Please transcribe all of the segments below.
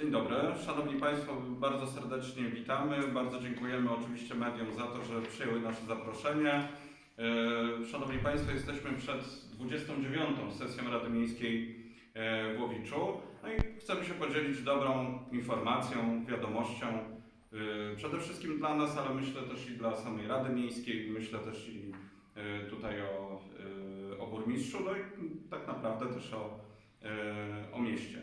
Dzień dobry, Szanowni Państwo, bardzo serdecznie witamy. Bardzo dziękujemy oczywiście mediom za to, że przyjęły nasze zaproszenie. E, Szanowni Państwo, jesteśmy przed 29. sesją Rady Miejskiej e, w Łowiczu. No i chcemy się podzielić dobrą informacją, wiadomością. e, Przede wszystkim dla nas, ale myślę też i dla samej Rady Miejskiej, myślę też i tutaj o, o burmistrzu, no i tak naprawdę też o, o mieście.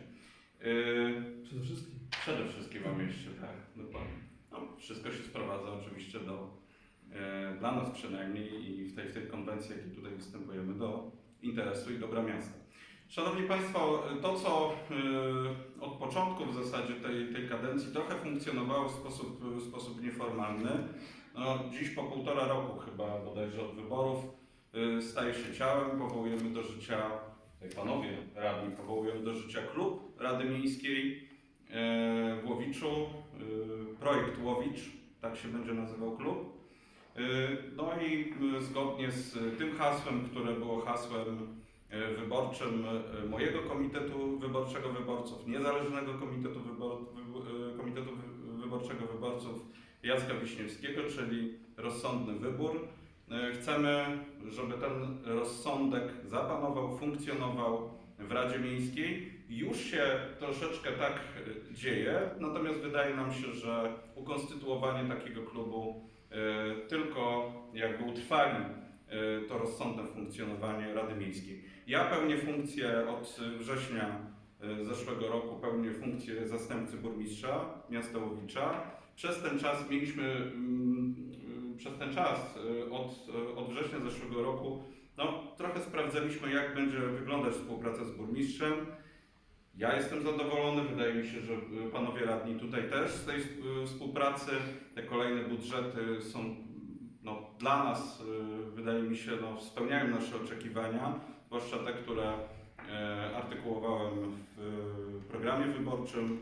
Przede wszystkim. O mieście, tak, dokładnie. No, wszystko się sprowadza oczywiście do, e, dla nas przynajmniej i w tej, w tej konwencji, jakiej tutaj występujemy, do interesu i dobra miasta. Szanowni Państwo, to co e, od początku w zasadzie tej, tej kadencji trochę funkcjonowało w sposób, w sposób nieformalny, no, dziś po półtora roku chyba bodajże od wyborów e, staje się ciałem, powołujemy do życia, tutaj panowie radni powołują do życia klub Rady Miejskiej, e, Łowiczu, e, projekt Łowicz, tak się będzie nazywał klub. E, No i e, zgodnie z tym hasłem, które było hasłem wyborczym mojego komitetu wyborczego wyborców, niezależnego komitetu, wybor, wy- komitetu Wy- wyborczego wyborców Jacka Wiśniewskiego, czyli rozsądny wybór. Chcemy, żeby ten rozsądek zapanował, funkcjonował w Radzie Miejskiej. Już się troszeczkę tak e, dzieje, natomiast wydaje nam się, że ukonstytuowanie takiego klubu e, tylko jakby utrwali e, to rozsądne funkcjonowanie Rady Miejskiej. Ja pełnię funkcję od września zeszłego roku, pełnię funkcję zastępcy burmistrza miasta Łowicza. Przez ten czas mieliśmy, mm, przez ten czas od, od września zeszłego roku no, trochę sprawdzaliśmy, jak będzie wyglądać współpraca z burmistrzem. Ja jestem zadowolony, wydaje mi się, że y, panowie radni tutaj też z tej y, współpracy. Te kolejne budżety są no, dla nas, y, wydaje mi się, no, spełniają nasze oczekiwania, zwłaszcza te, które e, artykułowałem w programie wyborczym,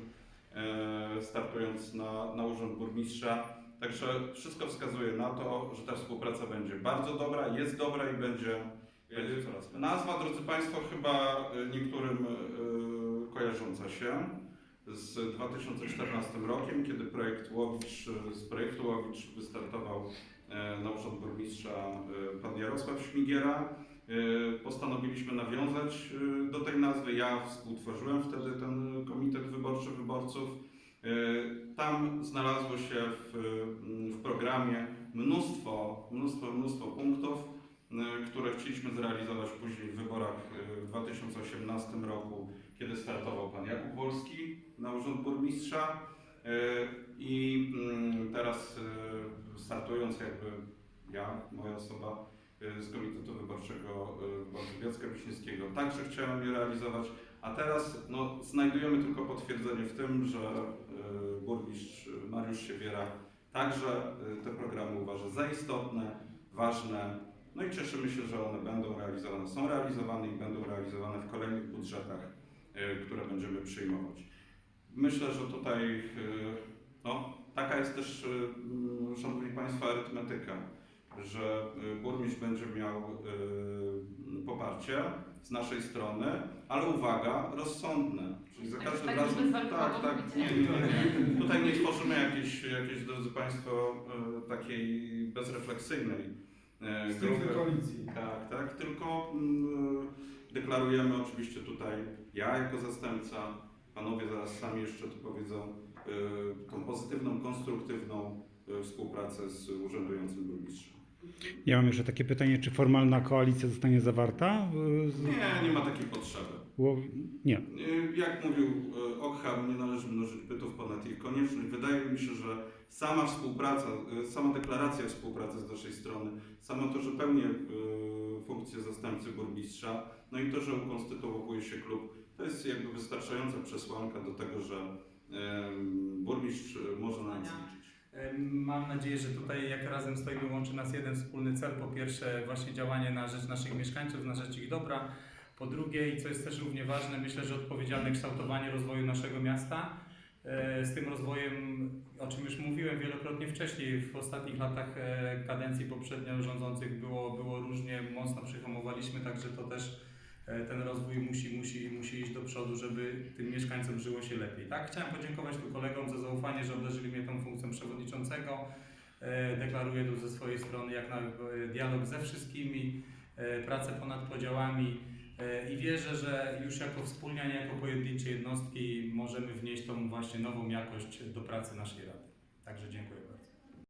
e, startując na, na urząd burmistrza. Także wszystko wskazuje na to, że ta współpraca będzie bardzo dobra, jest dobra i będzie, będzie coraz. Nazwa, drodzy Państwo, chyba niektórym kojarząca się z 2014 rokiem, kiedy projekt Łowicz, z projektu Łowicz wystartował e, na urząd burmistrza e, pan Jarosław Śmigiera. E, Postanowiliśmy nawiązać do tej nazwy. Ja współtworzyłem wtedy ten komitet wyborczy wyborców. Tam znalazło się w, w programie mnóstwo, mnóstwo, mnóstwo punktów, które chcieliśmy zrealizować później w wyborach e, w 2018 roku, kiedy startował pan Jakub Wolski na urząd burmistrza. E, I mm, teraz e, startując jakby ja, moja osoba e, z Komitetu Wyborczego e, Jacka Wiśniewskiego, także chciałem je realizować, a teraz no, znajdujemy tylko potwierdzenie w tym, że e, burmistrz Mariusz Siewiera także e, te programy uważa za istotne, ważne, no i cieszymy się, że one będą realizowane, są realizowane i będą realizowane w kolejnych budżetach, e, które będziemy przyjmować. Myślę, że tutaj e, no, taka jest też, e, mm, Szanowni Państwo, arytmetyka, że burmistrz będzie miał poparcie z naszej strony, ale uwaga, rozsądne. Czyli za Tak, każdym tak, razem. Tak, tak. Nie, nie, nie. Tutaj nie tworzymy jakiejś, jakiejś drodzy Państwo, takiej bezrefleksyjnej grupy. koalicji. Tak, tak, tylko mm, deklarujemy oczywiście tutaj, ja jako zastępca, panowie zaraz sami jeszcze tu powiedzą, y, tą pozytywną, konstruktywną współpracę z urzędującym burmistrzem. Ja mam jeszcze takie pytanie, czy formalna koalicja zostanie zawarta? Nie, nie ma takiej potrzeby. Ło- Nie. Y, Jak mówił y, Okham, nie należy mnożyć bytów ponad ich konieczność. Wydaje mi się, że sama współpraca, y, sama deklaracja współpracy z naszej strony, samo to, że pełnię funkcję zastępcy burmistrza, no i to, że ukonstytuowuje się klub, to jest jakby wystarczająca przesłanka do tego, że burmistrz może na nas liczyć. Mam nadzieję, że tutaj jak razem stoimy, łączy nas jeden wspólny cel. Po pierwsze właśnie działanie na rzecz naszych mieszkańców, na rzecz ich dobra. Po drugie i co jest też równie ważne, myślę, że odpowiedzialne kształtowanie rozwoju naszego miasta. E, Z tym rozwojem, o czym już mówiłem wielokrotnie wcześniej, w ostatnich latach e, kadencji poprzednio rządzących było, było różnie, mocno przyhamowaliśmy, także to też e, ten rozwój musi, musi, musi iść do przodu, żeby tym mieszkańcom żyło się lepiej. Tak? Chciałem podziękować tu kolegom za zaufanie, że obdarzyli mnie tą funkcją przewodniczącego. Deklaruję tu ze swojej strony jak na dialog ze wszystkimi, pracę ponad podziałami i wierzę, że już jako wspólnie, a nie jako pojedyncze jednostki możemy wnieść tą właśnie nową jakość do pracy naszej Rady. Także dziękuję bardzo.